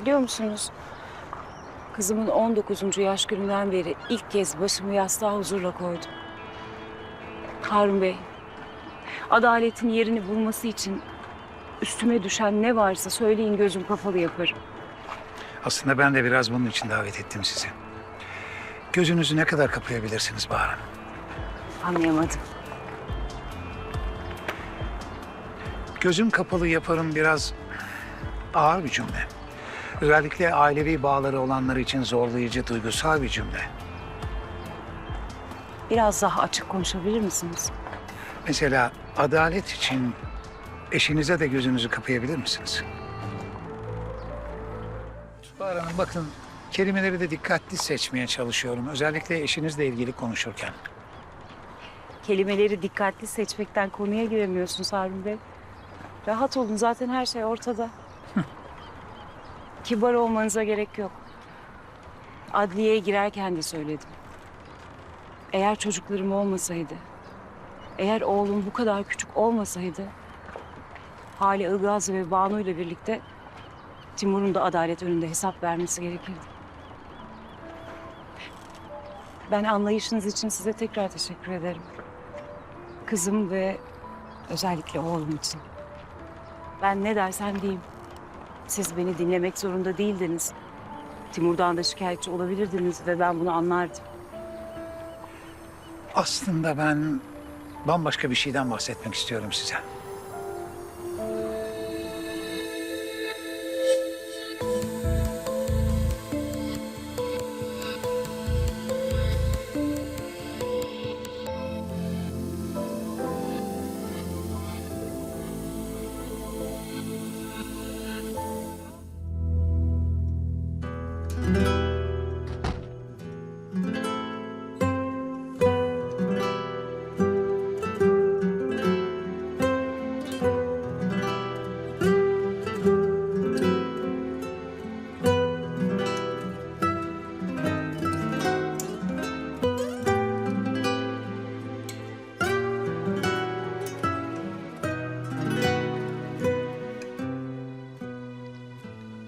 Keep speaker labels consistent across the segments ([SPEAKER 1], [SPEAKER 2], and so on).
[SPEAKER 1] Biliyor musunuz? Kızımın 19. yaş gününden beri ilk kez başımı yastığa huzurla koydum. Harun Bey, adaletin yerini bulması için üstüme düşen ne varsa söyleyin gözüm kapalı yaparım.
[SPEAKER 2] Aslında ben de biraz bunun için davet ettim sizi. Gözünüzü ne kadar kapayabilirsiniz Bahar Hanım?
[SPEAKER 1] Anlayamadım.
[SPEAKER 2] Gözüm kapalı yaparım biraz ağır bir cümle. Özellikle ailevi bağları olanlar için zorlayıcı, duygusal bir cümle.
[SPEAKER 1] Biraz daha açık konuşabilir misiniz?
[SPEAKER 2] Mesela adalet için eşinize de gözünüzü kapayabilir misiniz? Bahar Hanım bakın kelimeleri de dikkatli seçmeye çalışıyorum. Özellikle eşinizle ilgili konuşurken.
[SPEAKER 1] Kelimeleri dikkatli seçmekten konuya giremiyorsunuz Harun Bey. Rahat olun zaten her şey ortada. Kibar olmanıza gerek yok. Adliyeye girerken de söyledim. Eğer çocuklarım olmasaydı, eğer oğlum bu kadar küçük olmasaydı... Hale Ilgaz ve Banu ile birlikte Timur'un da adalet önünde hesap vermesi gerekirdi. Ben anlayışınız için size tekrar teşekkür ederim. Kızım ve özellikle oğlum için. Ben ne dersem diyeyim. Siz beni dinlemek zorunda değildiniz. Timur'dan da şikayetçi olabilirdiniz ve ben bunu anlardım.
[SPEAKER 2] Aslında ben bambaşka bir şeyden bahsetmek istiyorum size.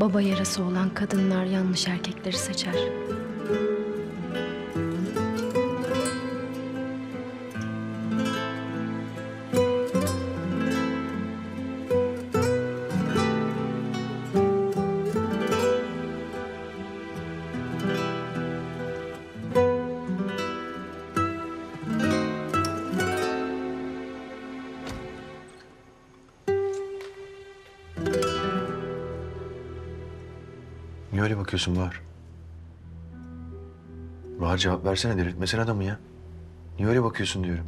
[SPEAKER 3] Baba yarası olan kadınlar yanlış erkekleri seçer.
[SPEAKER 4] Niye öyle bakıyorsun Bahar? Bahar cevap versene delirtmesene adamı ya. Niye öyle bakıyorsun diyorum.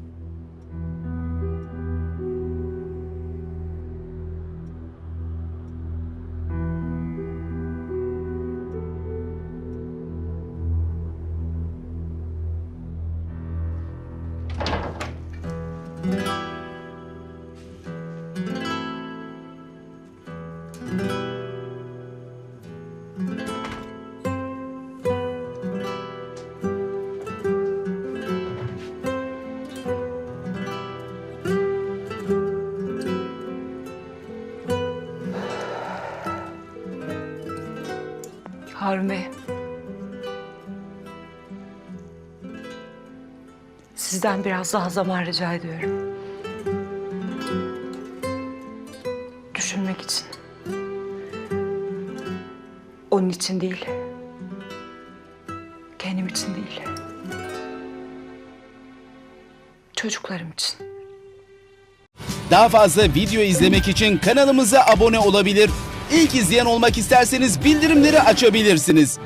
[SPEAKER 1] Harun. Sizden biraz daha zaman rica ediyorum. Düşünmek için. Onun için değil. Kendim için değil. Çocuklarım için.
[SPEAKER 5] Daha fazla video izlemek için kanalımıza abone olabilir. İlk izleyen olmak isterseniz bildirimleri açabilirsiniz.